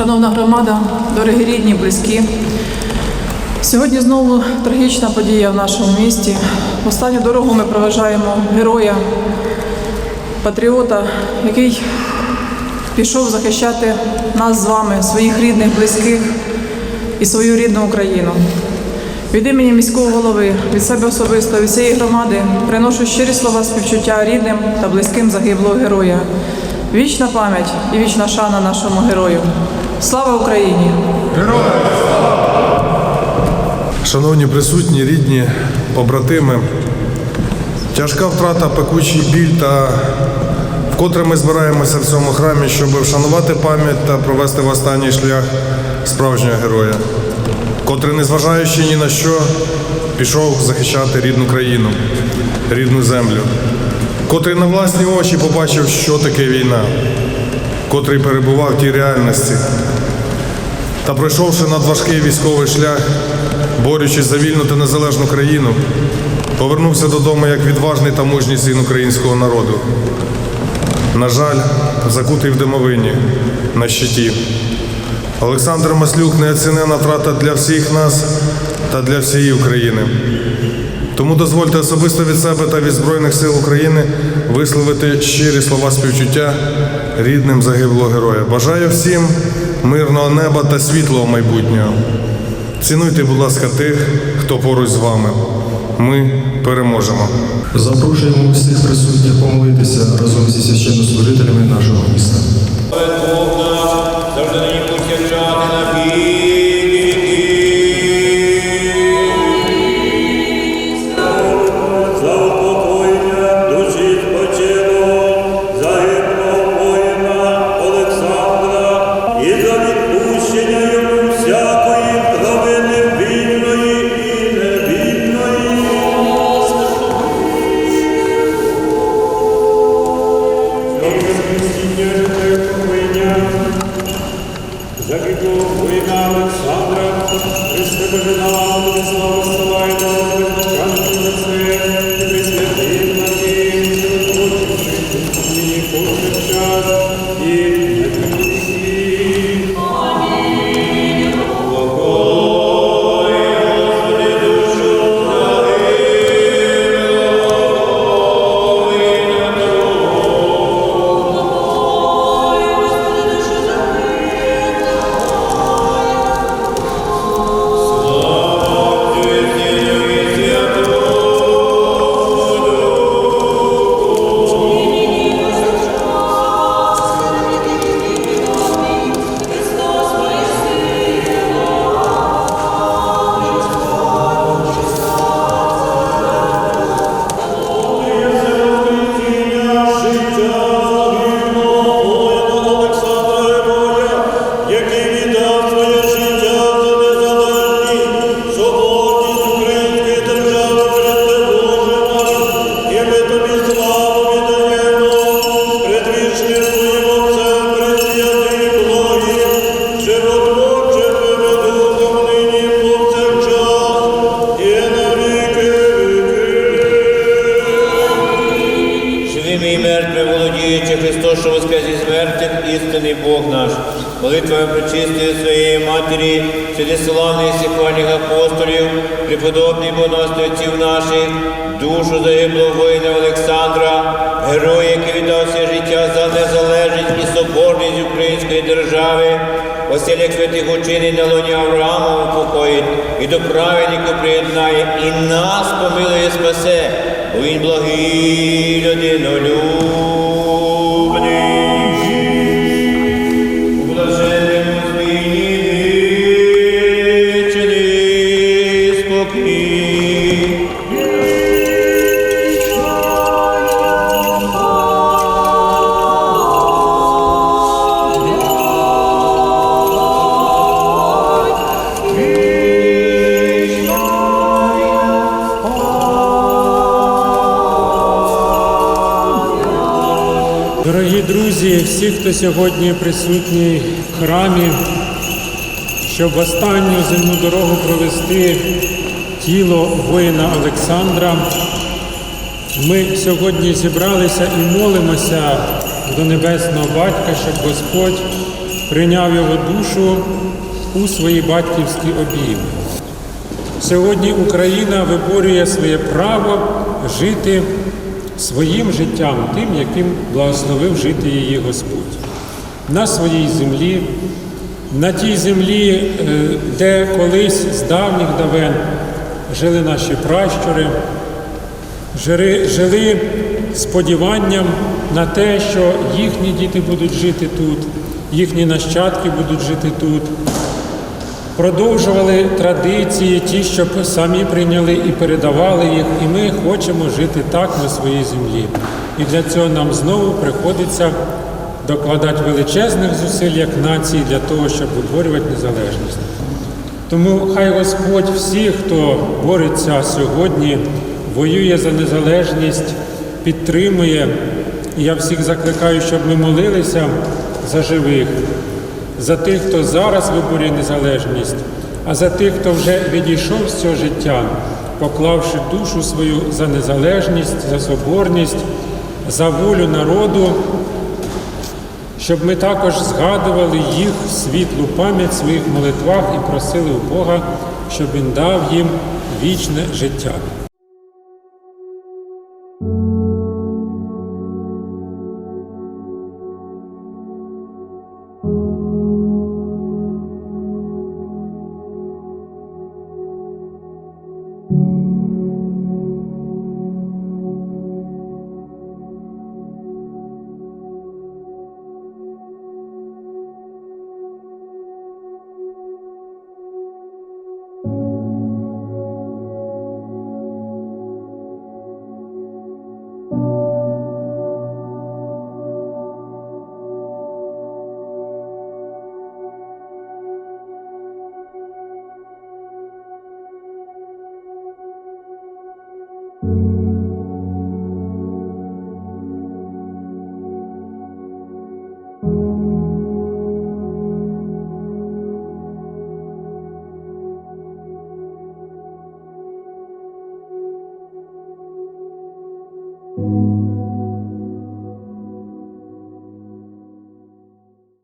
Шановна громада, дорогі рідні, близькі. Сьогодні знову трагічна подія в нашому місті. В останню дорогу ми проважаємо героя, патріота, який пішов захищати нас з вами, своїх рідних, близьких і свою рідну Україну. Від імені міського голови, від себе особисто, від всієї громади приношу щирі слова співчуття рідним та близьким загиблого героя. Вічна пам'ять і вічна шана нашому герою. Слава Україні! Героям! Шановні присутні, рідні, побратими, тяжка втрата, пекучий біль та вкотре ми збираємося в цьому храмі, щоб вшанувати пам'ять та провести в останній шлях справжнього героя, котрий, незважаючи ні на що, пішов захищати рідну країну, рідну землю, котрий на власні очі побачив, що таке війна, котрий перебував в тій реальності, та пройшовши надважкий військовий шлях, борючись за вільну та незалежну країну, повернувся додому як відважний та мужній син українського народу. На жаль, закутий в димовині на щиті. Олександр Маслюк неоцінена втрата для всіх нас та для всієї України. Тому дозвольте особисто від себе та від Збройних сил України висловити щирі слова співчуття рідним загиблого героя. Бажаю всім мирного неба та світлого майбутнього. Цінуйте, будь ласка, тих, хто поруч з вами. Ми переможемо. Запрошуємо всіх присутніх помолитися разом зі священнослужителями нашого міста. Нині повсякчас, і предвічним що воскрес із мертвих, істинний Бог наш. Молитвами причистої своєї матері, славних сихвальних апостолів, преподобний боносний отців наших, душу загиблого воїна Олександра, героя, який віддав своє життя за незалежність і соборність української держави, оселях святих учинень на лоні Авраама упокоїть, і до праведників приєднає, і нас помилує спасе, бо він благий людинолюбний. Друзі, всі, хто сьогодні присутній в храмі, щоб останню земну дорогу провести тіло воїна Олександра, ми сьогодні зібралися і молимося до Небесного Батька, щоб Господь прийняв його душу у свої батьківські обійми. Сьогодні Україна виборює своє право жити своїм життям, тим, яким благословив жити її Господь. На своїй землі, на тій землі, е, де колись з давніх давен жили наші пращури, жили, жили сподіванням на те, що їхні діти будуть жити тут, їхні нащадки будуть жити тут продовжували традиції, ті, що самі прийняли і передавали їх, і ми хочемо жити так на своїй землі. І для цього нам знову приходиться докладати величезних зусиль як нації для того, щоб виборювати незалежність. Тому хай Господь всіх, хто бореться сьогодні, воює за незалежність, підтримує. І я всіх закликаю, щоб ми молилися за живих, за тих, хто зараз виборює незалежність, а за тих, хто вже відійшов з цього життя, поклавши душу свою за незалежність, за соборність, за волю народу, щоб ми також згадували їх світлу пам'ять в своїх молитвах і просили у Бога, щоб Він дав їм вічне життя.